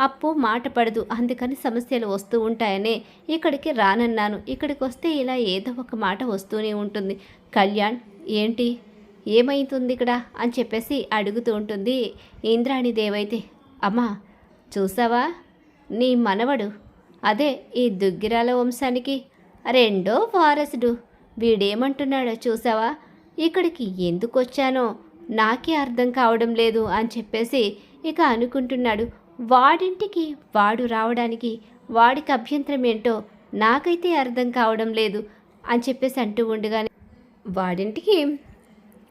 అప్పు మాట పడదు. అందుకని సమస్యలు వస్తూ ఉంటాయనే ఇక్కడికి రానన్నాను. ఇక్కడికి వస్తే ఇలా ఏదో ఒక మాట వస్తూనే ఉంటుంది. కళ్యాణ్ ఏంటి? ఏమైతుంది ఇక్కడ? అని చెప్పేసి అడుగుతూ ఉంటుంది ఇంద్రాణి దేవైతే అమ్మా చూసావా? నీ మనవడు. అదే ఈ దుగ్గిరాల వంశానికి. రెండో వారసుడు. వీడేమంటున్నాడో చూసావా? ఇక్కడికి ఎందుకు వచ్చానో నాకే అర్థం కావడం లేదు అని చెప్పేసి ఇక అనుకుంటున్నాడు. వాడింటికి వాడు రావడానికి వాడికి అభ్యంతరం ఏంటో నాకైతే అర్థం కావడం లేదు అని చెప్పేసి అంటూ ఉండగానే వాడింటికి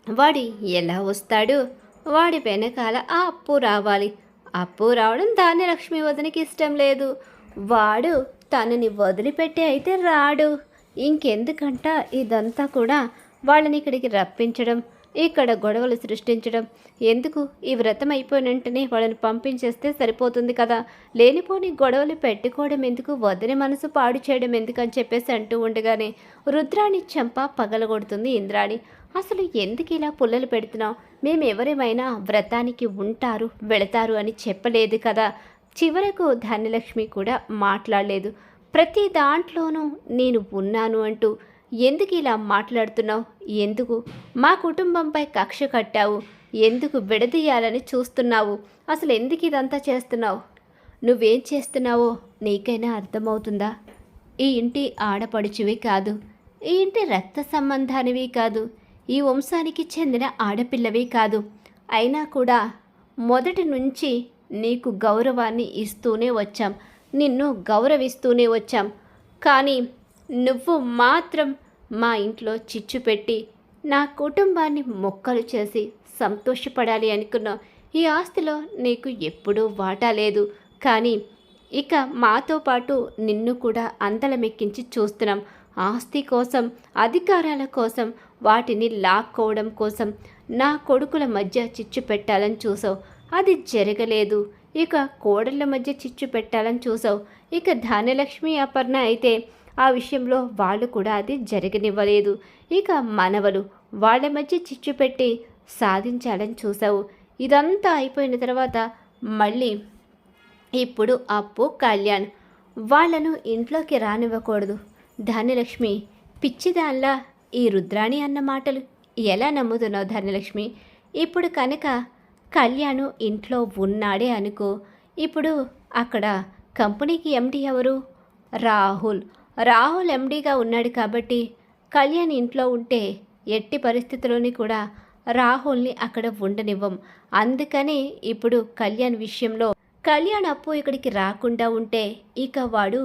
వాడి ఎలా వస్తాడు? వాడి వెనకాల ఆ అప్పు రావాలి. అప్పు రావడం దాన్ని లక్ష్మీ వదినకి ఇష్టం లేదు. వాడు తనని వదిలిపెట్టి అయితే రాడు. ఇంకెందుకంట ఇదంతా కూడా వాళ్ళని ఇక్కడికి రప్పించడం? ఇక్కడ గొడవలు సృష్టించడం. ఎందుకు? ఈ వ్రతం అయిపోయిన వెంటనే వాళ్ళని పంపించేస్తే సరిపోతుంది కదా. లేనిపోని గొడవలు పెట్టుకోవడం ఎందుకు? వదిలి మనసు పాడు చేయడం ఎందుకు అని చెప్పేసి అంటూ ఉండగానే రుద్రాణి చెంప పగలగొడుతుంది ఇంద్రాణి. అసలు ఎందుకు ఇలా పుల్లలు పెడుతున్నావు? మేమెవరేమైనా వ్రతానికి ఉంటారు వెళతారు అని చెప్పలేదు కదా. చివరకు ధాన్యలక్ష్మి కూడా మాట్లాడలేదు. ప్రతి దాంట్లోనూ నేను ఉన్నాను అంటూ ఎందుకు ఇలా మాట్లాడుతున్నావు? ఎందుకు? మా కుటుంబంపై కక్ష కట్టావు. ఎందుకు విడదీయాలని చూస్తున్నావు? అసలు ఎందుకు ఇదంతా చేస్తున్నావు? నువ్వేం చేస్తున్నావో నీకైనా అర్థమవుతుందా? ఈ ఇంటి ఆడపడుచువి కాదు. ఈ ఇంటి రక్త సంబంధానివి కాదు. ఈ వంశానికి చెందిన ఆడపిల్లవి కాదు. అయినా కూడా మొదటి నుంచి నీకు గౌరవాన్ని ఇస్తూనే వచ్చాం. నిన్ను గౌరవిస్తూనే వచ్చాం. కానీ నువ్వు మాత్రం మా ఇంట్లో చిచ్చు పెట్టి నా కుటుంబాన్ని మొక్కలు చేసి సంతోషపడాలి అనుకున్నావు. ఈ ఆస్తిలో నీకు ఎప్పుడూ వాటా లేదు. కానీ ఇక మాతో పాటు నిన్ను కూడా అందలమెక్కించి చూస్తున్నాం. ఆస్తి కోసం అధికారాల కోసం వాటిని లాక్కోవడం కోసం నా కొడుకుల మధ్య చిచ్చు పెట్టాలని చూసావు. అది జరగలేదు. ఇక కోడళ్ళ మధ్య చిచ్చు పెట్టాలని చూసావు. ఇక ధాన్యలక్ష్మి అపర్ణ అయితే ఆ విషయంలో వాళ్ళు కూడా అది జరగనివ్వలేదు. ఇక మనవలు వాళ్ళ మధ్య చిచ్చు పెట్టి సాధించాలని చూసావు ఇదంతా అయిపోయిన తర్వాత మళ్ళీ ఇప్పుడు అప్పు కళ్యాణ్ వాళ్ళను ఇంట్లోకి రానివ్వకూడదు. ధనలక్ష్మి పిచ్చిదాన్లా ఈ రుద్రాణి అన్న మాటలు ఎలా నమ్ముతున్నావు ధనలక్ష్మి? ఇప్పుడు కనుక కళ్యాణ్ ఇంట్లో ఉన్నాడే అనుకో. ఇప్పుడు అక్కడ కంపెనీకి ఎండి ఎవరు? రాహుల్. రాహుల్ ఎండీగా ఉన్నాడు కాబట్టి కళ్యాణ్ ఇంట్లో ఉంటే ఎట్టి పరిస్థితుల్లోని కూడా రాహుల్ని అక్కడ ఉండనివ్వం. అందుకని ఇప్పుడు కళ్యాణ్ విషయంలో కళ్యాణ్ అప్పు ఇక్కడికి రాకుండా ఉంటే ఇక వాడు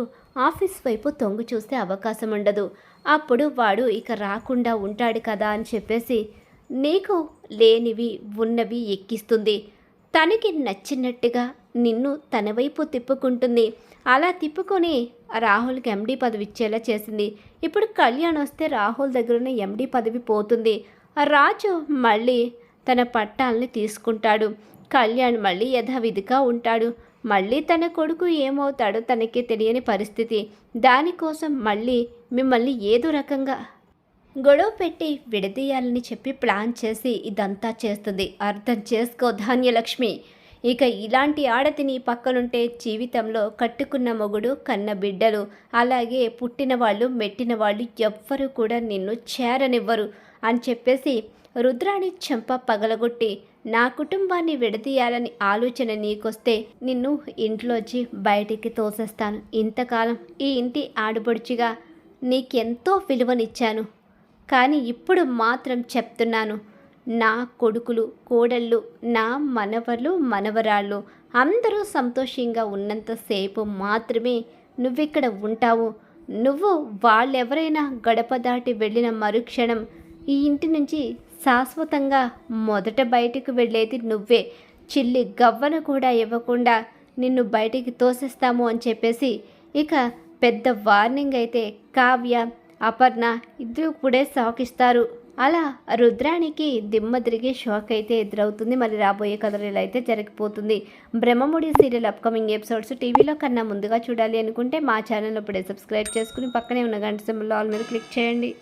ఆఫీస్ వైపు తొంగు చూసే అవకాశం ఉండదు. అప్పుడు వాడు ఇక రాకుండా ఉంటాడు కదా అని చెప్పేసి నీకు లేనివి ఉన్నవి ఎక్కిస్తుంది. తనకి నచ్చినట్టుగా నిన్ను తన వైపు తిప్పుకుంటుంది. అలా తిప్పుకొని రాహుల్కి ఎండీ పదవి ఇచ్చేలా చేసింది. ఇప్పుడు కళ్యాణ్ వస్తే రాహుల్ దగ్గర ఉన్న ఎండీ పదవి పోతుంది. ఆ రాజు మళ్ళీ తన పట్టాలని తీసుకుంటాడు. కళ్యాణ్ మళ్ళీ యథావిధిగా ఉంటాడు. మళ్ళీ తన కొడుకు ఏమవుతాడో తనకి తెలియని పరిస్థితి. దానికోసం మళ్ళీ మిమ్మల్ని ఏదో రకంగా గొడవ పెట్టి విడదీయాలని చెప్పి ప్లాన్ చేసి ఇదంతా చేస్తుంది. అర్థం చేసుకో ధాన్యలక్ష్మి. ఇక ఇలాంటి ఆడతి నీ పక్కనుంటే జీవితంలో కట్టుకున్న మొగుడు కన్న బిడ్డలు అలాగే పుట్టిన వాళ్ళు మెట్టిన వాళ్ళు ఎవ్వరూ కూడా నిన్ను చేరనివ్వరు అని చెప్పేసి రుద్రాణి చెంప పగలగొట్టి నా కుటుంబాన్ని విడదీయాలని ఆలోచన నీకొస్తే నిన్ను ఇంట్లోంచి బయటికి తోసేస్తాను. ఇంతకాలం ఈ ఇంటి ఆడపడుచుగా నీకెంతో విలువనిచ్చాను. కానీ ఇప్పుడు మాత్రం చెప్తున్నాను. నా కొడుకులు కోడళ్ళు నా మనవలు మనవరాళ్ళు అందరూ సంతోషంగా ఉన్నంతసేపు మాత్రమే నువ్విక్కడ ఉంటావు. నువ్వు వాళ్ళెవరైనా గడప దాటి వెళ్ళిన మరుక్షణం ఈ ఇంటి నుంచి శాశ్వతంగా మొదట బయటికి వెళ్ళేది నువ్వే. చిల్లి గవ్వను కూడా ఇవ్వకుండా నిన్ను బయటికి తోసేస్తాము అని చెప్పేసి ఇక పెద్ద వార్నింగ్ అయితే కావ్య అపర్ణ ఇద్దరు కూడా షాక్ ఇస్తారు అలా రుద్రానికి దిమ్మ తిరిగి షాక్ అయితే ఎదురవుతుంది. మరి రాబోయే కథలు ఇలా అయితే జరిగిపోతుంది. బ్రహ్మముడి సీరియల్ అప్కమింగ్ ఎపిసోడ్స్ టీవీలో కన్నా ముందుగా చూడాలి అనుకుంటే మా ఛానల్ ఇప్పుడే సబ్స్క్రైబ్ చేసుకుని పక్కనే ఉన్న గంట సింబల్ ఆల్ మీద క్లిక్ చేయండి.